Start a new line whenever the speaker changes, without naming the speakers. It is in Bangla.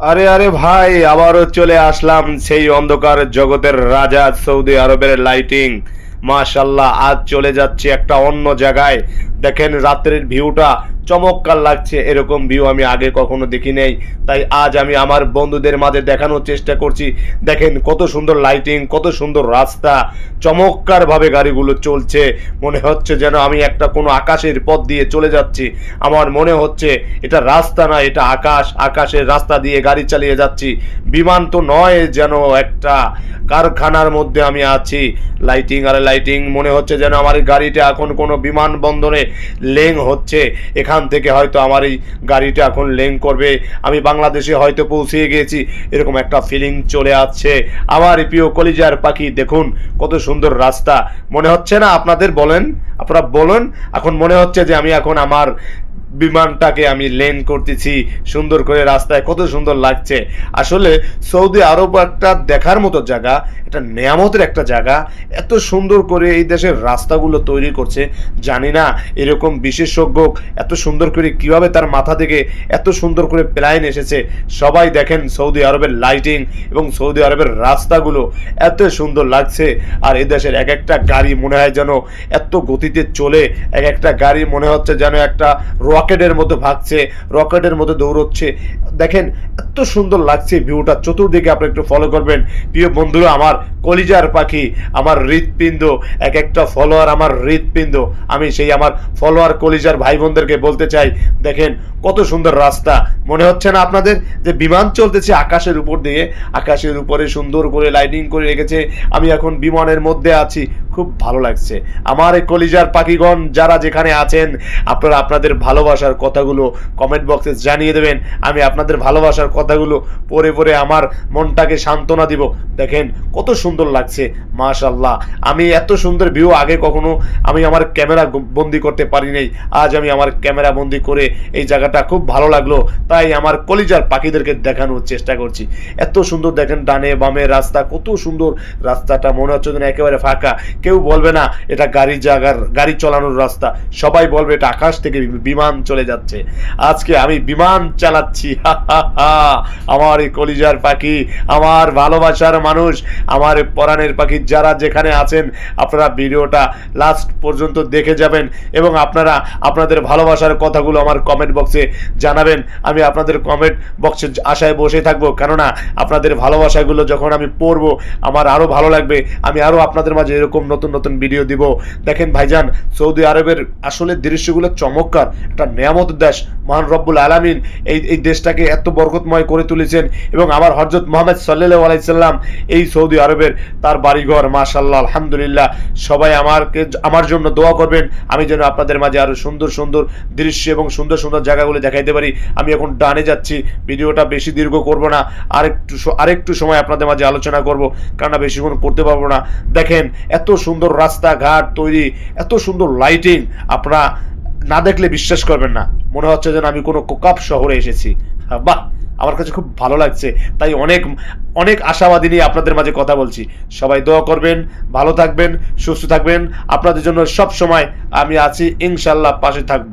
আরে আরে ভাই, আবারও চলে আসলাম সেই অন্ধকার জগতের রাজা সৌদি আরবের লাইটিং মাশাল্লাহ আজ চলে যাচ্ছে একটা অন্য জায়গায়। দেখেন রাত্রের ভিউটা চমৎকার লাগছে, এরকম ভিউ আমি আগে কখনো দেখি নেই। তাই আজ আমি আমার বন্ধুদের মাঝে দেখানোর চেষ্টা করছি। দেখেন কত সুন্দর লাইটিং কত সুন্দর রাস্তা চমৎকার ভাবে গাড়িগুলো চলছে। মনে হচ্ছে যেন আমি একটা কোনো আকাশের পথ দিয়ে চলে যাচ্ছি। আমার মনে হচ্ছে এটা রাস্তা না, এটা আকাশ। আকাশের রাস্তা দিয়ে গাড়ি চালিয়ে যাচ্ছি। বিমান তো নয় যেন একটা কারখানার মধ্যে আমি আছি। লাইটিং আর লাইটিং মনে হচ্ছে যেন আমার গাড়িটা এখন কোনো বিমানবন্দরে লেং হচ্ছে। এখান থেকে হয়তো আমার এই গাড়িটা এখন লেং করবে। আমি বাংলাদেশে হয়তো পৌঁছিয়ে গিয়েছি এরকম একটা ফিলিং চলে আসছে। আমার প্রিয় কলিজার পাখি, দেখুন কত সুন্দর রাস্তা। মনে হচ্ছে না আপনাদের বলেন? আপনারা বলুন। এখন মনে হচ্ছে যে আমি এখন আমার বিমানটাকে আমি লেন করতেছি, সুন্দর করে রাস্তায় কত সুন্দর লাগছে। আসলে সৌদি আরব একটা দেখার মতো জায়গা এটা নেয়ামতের একটা জায়গা, এত সুন্দর করে এই দেশের রাস্তাগুলো তৈরি করছে। জানি না এরকম বিশেষজ্ঞ এত সুন্দর করে কীভাবে তার মাথা থেকে এত সুন্দর করে প্ল্যান এসেছে। সবাই দেখেন সৌদি আরবের লাইটিং এবং সৌদি আরবের রাস্তাগুলো এত সুন্দর লাগছে। আর এই দেশের এক একটা গাড়ি মনে হয় যেন এত গতিতে চলে, এক একটা গাড়ি মনে হচ্ছে যেন একটা রকেটের মতো ভাগছে, রকেটের মতো দৌড়চ্ছে। দেখেন, এত সুন্দর লাগছে ভিউটা। চতুর্দিকে আপনি একটু ফলো করবেন। প্রিয় বন্ধুরা, আমার কলিজার পাখি, আমার হৃৎপিণ্ড, এক একটা ফলোয়ার আমার হৃৎপিণ্ড। আমি সেই আমার ফলোয়ার কলিজার ভাই বোনদেরকে বলতে চাই, দেখেন, কত সুন্দর রাস্তা। মনে হচ্ছে না আপনাদের যে বিমান চলতেছে আকাশের উপর দিয়ে? আকাশের উপরে সুন্দর করে লাইটিং করে রেখেছে। আমি এখন বিমানের মধ্যে আছি। খুব ভালো লাগছে। আমার কলিজার পাখিগণ যারা যেখানে আছেন, আপনারা আপনাদের ভালোবাসার কথাগুলো কমেন্ট বক্সে জানিয়ে দেবেন। আমি আপনাদের ভালোবাসার কথাগুলো পরে পরে আমার মনটাকে সান্ত্বনা দিব। দেখেন, কত সুন্দর লাগছে মাশাল্লাহ আমি এত সুন্দর ভিউ আগে কখনো আমি আমার ক্যামেরা বন্দি করতে পারি নাই। আজ আমি আমার ক্যামেরা বন্দি করে এই জায়গাটা খুব ভালো লাগল। তাই আমার কলিজার পাখিদেরকে দেখানোর চেষ্টা করছি। এত সুন্দর দেখেন, ডানে বামে রাস্তা, কত সুন্দর রাস্তাটা। মনে হচ্ছে যেন একেবারে ফাঁকা। কেউ বলবে না, এটা গাড়ি জাগার, গাড়ি চালানোর রাস্তা। সবাই বলবে এটা আকাশ থেকে বিমান চলে যাচ্ছে। আজকে আমি বিমান চালাচ্ছি আমার এই কলিজার পাখি, আমার ভালোবাসার মানুষ, আমার পরাণের পাখি, যারা যেখানে আছেন, আপনারা ভিডিওটা লাস্ট পর্যন্ত দেখে যাবেন এবং আপনারা আপনাদের ভালোবাসার কথাগুলো আমার কমেন্ট বক্সে জানাবেন। আমি আপনাদের কমেন্ট বক্সে আশায় বসে থাকব, কেননা আপনাদের ভালোবাসাগুলো যখন আমি পড়ব, আমার আরও ভালো লাগবে। আমি আরও আপনাদের মাঝে এরকম নতুন নতুন ভিডিও দিব। দেখেন ভাইজান, সৌদি আরবের আসলে দৃশ্যগুলো চমৎকার। একটা নিয়ামত দেশ, মহান রব্বুল আলামিন এই এই দেশটাকে এত বরকতময় করে তুলেছেন। এবং আমার হজরত মোহাম্মদ সাল্লাহ আলাইসাল্লাম এই সৌদি আরবের তার বাড়িঘর মাশাল্লাহ আলহামদুলিল্লাহ, সবাই আমারকে, আমার জন্য দোয়া করবেন। আমি যেন আপনাদের মাঝে আরও সুন্দর সুন্দর দৃশ্য এবং সুন্দর সুন্দর জায়গাগুলো দেখাইতে পারি। আমি এখন ডানে যাচ্ছি, ভিডিওটা বেশি দীর্ঘ করব না। আরেকটু আরেকটু সময় আপনাদের মাঝে আলোচনা করব, কেননা বেশিক্ষণ করতে পারব না। দেখেন, এত সুন্দর রাস্তাঘাট তৈরি এত সুন্দর লাইটিং আপনারা না দেখলে বিশ্বাস করবেন না। মনে হচ্ছে যেন আমি কোনো কোকাপ শহরে এসেছি। হ্যাঁ, বাহ আমার কাছে খুব ভালো লাগছে। তাই অনেক অনেক আশাবাদী নিয়ে আপনাদের মাঝে কথা বলছি। সবাই দোয়া করবেন ভালো থাকবেন সুস্থ থাকবেন। আপনাদের জন্য সব সময় আমি আছি ইনশাল্লাহ পাশে থাকব।